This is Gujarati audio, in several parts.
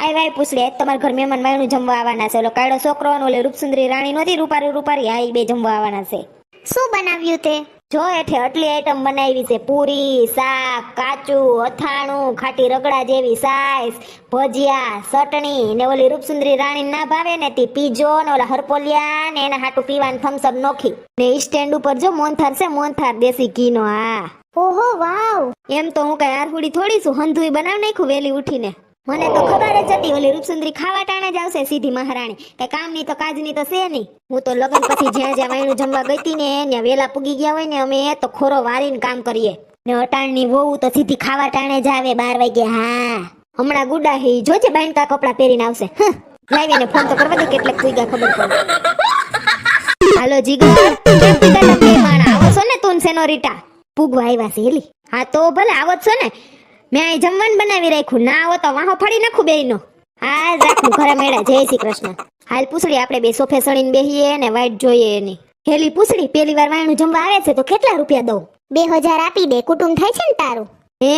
આય વાય પૂછડી આજ તમારા ઘર મહેમાન માયનું જમવા આવવાના છે. ઓલો કાળો છોકરો અને ઓલે રૂપસુંદરી રાણી નહોતી રૂપારી રૂપારી આ બે જમવા આવવાના છે. શું બનાવ્યું તે? જો એઠે આટલી આઈટમ બનાવી છે પૂરી શાક કાચું અથાણું ખાટી રગડા જેવી સાઈસ ભજીયા ચટણી ને ઓલી રૂપસુંદરી રાણી ના ભાવે ને તી પીજો ને ઓલા હરપોલિયા ને એના હાટું પીવાનું થમ્સઅપ નોખી. ને ઈ સ્ટેન્ડ ઉપર જો મોનથાર છે મોનથાર દેશી ઘીનો હા ઓહો વાવ! એમ તો હું કઈ આરહુડી થોડી છું હંધુઈ બનાવી નાખું વેલી ઉઠીને. મને તો ખબર જ હતી, ઓલી રૂપસુંદરી ખાવા ટાણે જ આવશે સીધી મહારાણી. કઈ કામની તો કાજની તો છે નહીં. હું તો લગ્ન પછી જ્યાં જ્યાં વાયણું જમવા ગઈ હતી ને ત્યાં વેલા પૂગી ગયા હોય ને અમે તો ખોરો વારીને કામ કરીએ. ને અટાણની વહુ તો સીધી ખાવા ટાણે જ આવે બાર વાગે હા. હમણાં ગુડા હી જોજે બાંધતા કપડા પહેરીને આવશે. લાવીને ફોન તો કરવા દે, કેટલાક થઈ ગયા ખબર પડે. હાલો, જીગર. કેમ તમે માણા. આવો છો ને તું સેનોરીટા પૂગવા આવ્યા છે, હેલી. હા, તો ભલે, આવો છો ને. મેં આ જમવાનું બનાવી રાખ્યું. ના આવો તો વાહો ફાડી નાખું બેયનો. આ રાખું. ઘરે મેળા. જય શ્રી કૃષ્ણ. હાલ પૂછડી આપણે બે સોફે સળીને બેહીએ ને વાઈટ જોઈએ એની. હેલી પૂછડી પેલી વાર વાયણું જમવા આવે છે તો કેટલા રૂપિયા દઉં? બે હજાર આપી દે. કુટુંબ થાય છે ને તારું? એ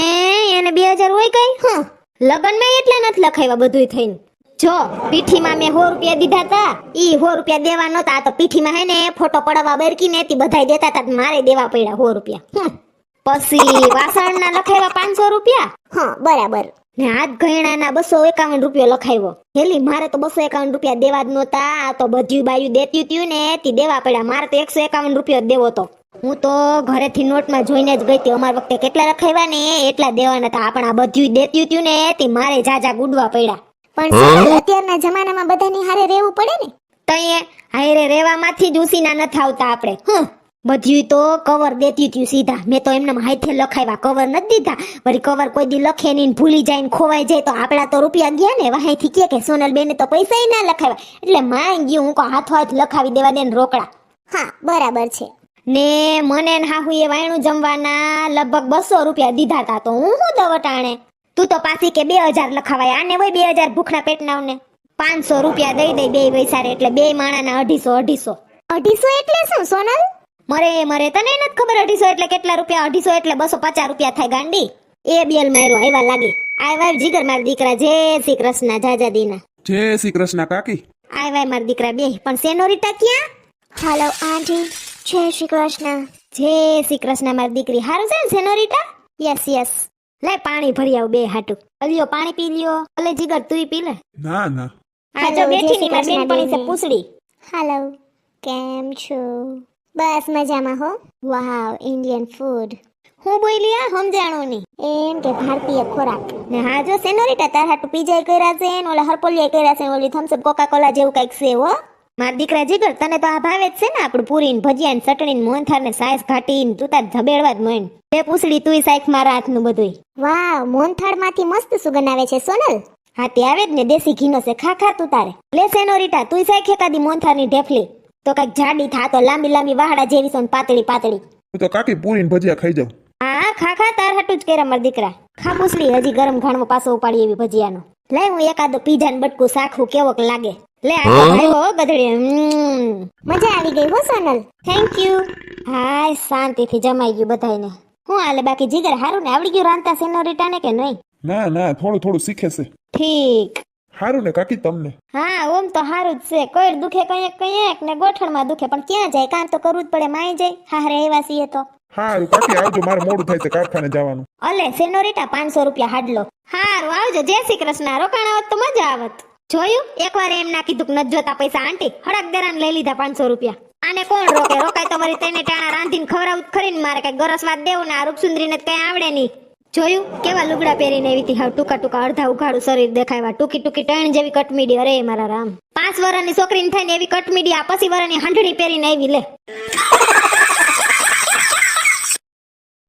એને બે હજાર હોય કઈ? હં. લગનમાં એટલા નથી લખાવ્યા બધુંય થઈને. જો પીઠીમાં મેં સો રૂપિયા દીધા તા. ઈ સો રૂપિયા દેવા નતા તો પીઠીમાં હે ને ફોટો પડવા બરકી ને તી બધાય દેતા તા મારે દેવા પડ્યા સો રૂપિયા. પછી વાસણના લખાવ્યા પાંચસો રૂપિયા? હા બરાબર. ને હાથ ગયણાના બસો એકાવન રૂપિયા લખાવ્યો. હેલી મારે તો બસો એકાવન રૂપિયા દેવા જ નહોતા. આ તો બધું બાયું દેતી ત્યું ને તી દેવા પડ્યા. મારે તો એકસો એકાવન રૂપિયા દેવો તો હું તો ઘરેથી નોટમાં જોઈને જ ગઈ હતી. અમારા વખતે કેટલા લખાવ્યા ને એટલા દેવાના હતા. પણ આ બધું દેતી ત્યું ને તે મારે જાજા ગુડવા પડ્યા. પણ અત્યારના જમાનામાં બધાની હારે રહેવું પડે ને? તઈએ હારે રહેવામાંથી જ ઉસીના ન આવતા આપણે. હં. બધ્યું તો કવર દેતી હતી સીધા. મેં તો એમને હાથે લખાવ્યા. કવર નથી દીધા. વળી કવર કોઈ દી લખે નહીં ભૂલી જાય ને ખોવાઈ જાય. તો આપણા તો રૂપિયા ગયા ને વાહેથી કે કે સોનલ બેને તો પૈસા ના લખાવ્યા. એટલે માં ગયું હું કો હાથો હાથ લખાવી દેવા દે ને રોકડા. હા બરાબર છે. ને મને ને હાહુએ વાયણું જમવાના લગભગ બસો રૂપિયા દીધા તા. તો હું હું દવટાણે તું તો પાછી કે બે હજાર લખાવાય. આને હોય બે હજાર ભૂખના પેટનાવને. પાંચસો રૂપિયા દઈ દઈ બે વૈસારે એટલે બે માણાના અઢીસો અઢીસો. અઢીસો એટલે શું સોનલ? મરે મરે તને નથી ખબર અઢીસો એટલે કેટલા રૂપિયા? અઢીસો એટલે બસો પચાસ રૂપિયા થાય ગાંડી. એ બેલ માર્યો આવ્યા લાગે. આવ્યા જીગર મારા દીકરા જય શ્રી કૃષ્ણ જાજા દીના. જય શ્રી કૃષ્ણ કાકી. આવ્યા મારા દીકરા બે પણ સેનોરીટા ક્યાં? હાલો આંટી જય શ્રી કૃષ્ણ. જય શ્રી કૃષ્ણ મારી દીકરી. હારું છે ને સેનો સેનોરીટા યસ યસ લે પાણી ભરી આવ બે હાટુ. અલિયો પાણી પી લ્યો. અલે જીગર તુંય પી લે. ના ના. આ જો બેઠી ની મારી બેનપણી છે પૂછડી. હાલો કેમ છો? બસ મજામાં હો. વાવ ઇન્ડિયન ફૂડ હું બોલી આ સમજાણો ની એમ કે ભારતીય ખોરાક. ને હા જો સેનોરીટા તાર હાટુ પીજાય કર્યા છે ને ઓલા હરપોલિયા કર્યા છે ને ઓલી થમ્સઅપ કોકા કોલા જેવું કંઈક છે હો. મારા દીકરા જીગર તને તો આ ભાવે જ છે ને આપણું પૂરી ને ભજીયા ને ચટણી ને મોહનથાળ ને સાયસ ઘાટી ને તું તાર ધબેડવા જ મોઈન તે પૂછડી તુંય સાઈક મારા હાથનું બધુંય. વાવ મોહનથાળમાંથી મસ્ત સુગંધ આવે છે સોનલ? હા તે આવે જ ને દેશી ઘીનો છે. ખા ખા તું તારે. લે સેનોરીટા તુંય સાઈક એકાદી મોહનથાળની ઢેફલી. તો કંઈક જાડી થા તો લાંબી લાંબી વાહડા જેવી સોન પાતળી પાતળી. હું તો કાકી પૂરી ભજીયા ખાઈ જાઉં. હા ખા ખા તાર હટું જ કેરા મારા દીકરા. ખા હજી ગરમ ઘાણવો પાછો ઉપાડી એવી ભજીયાનો. લે હું એકાદો પીઝા ને બટકું સાખું કેવોક લાગે. લે આ તો ભાઈ હો ગધડી હમ. મજા આવી ગઈ હો સોનલ. થેન્ક યુ હાય શાંતિથી જમાઈ ગયું બધાયને. હું હાલે બાકી જીગર હારું ને? આવડી ગયું રાંધતા સેનોરીટાને કે નહીં? ના ના થોડું થોડું શીખે છે. ઠીક. સારું ને કાકી તમને? હા ઓમ તો હારું જ છે. કોઈ દુખે કંઈક કંઈક ને ગોઠણમાં દુખે પણ ક્યાં જાય? કામ તો કરવું જ પડે માય જાય. હારે આવ્યા છીએ તો. હારું કાકી આવજો મારે મોડું થાય છે કારખાને જવાનું. અલે સેનોરીટા પાંચસો રૂપિયા હાડલો. હારું આવજો. જય શ્રી કૃષ્ણ. રોકાણ આવત તો મજા આવત. જોયું? એકવાર એમ ના કીધું કે નથી જોતા પૈસા આંટી? હડક દેરાન લઈ લીધા પાંચસો રૂપિયા. આને કોણ રોકે? રોકાય તો મારી તેને ટાણા રાંધીને ખવડાવું ખરીને ખરી મારે. કઈ ગરસ વાત દેવું ને આ રૂપસુંદરીને કઈ આવડે નહીં. જોયું? કેવા લુગડા પહેરીને એવી હતી? હાવ ટૂંકા ટૂંકા અડધા ઉઘાડું શરીર દેખાયવા ટૂંકી ટૂંકી ટણ જેવી કટમીડી. અરે મારા રામ. પાંચ વર્ષની છોકરીને થઈને એવી કટમીડી, આ પછી વર્ષની હાંડણી પહેરીને આવી, લે.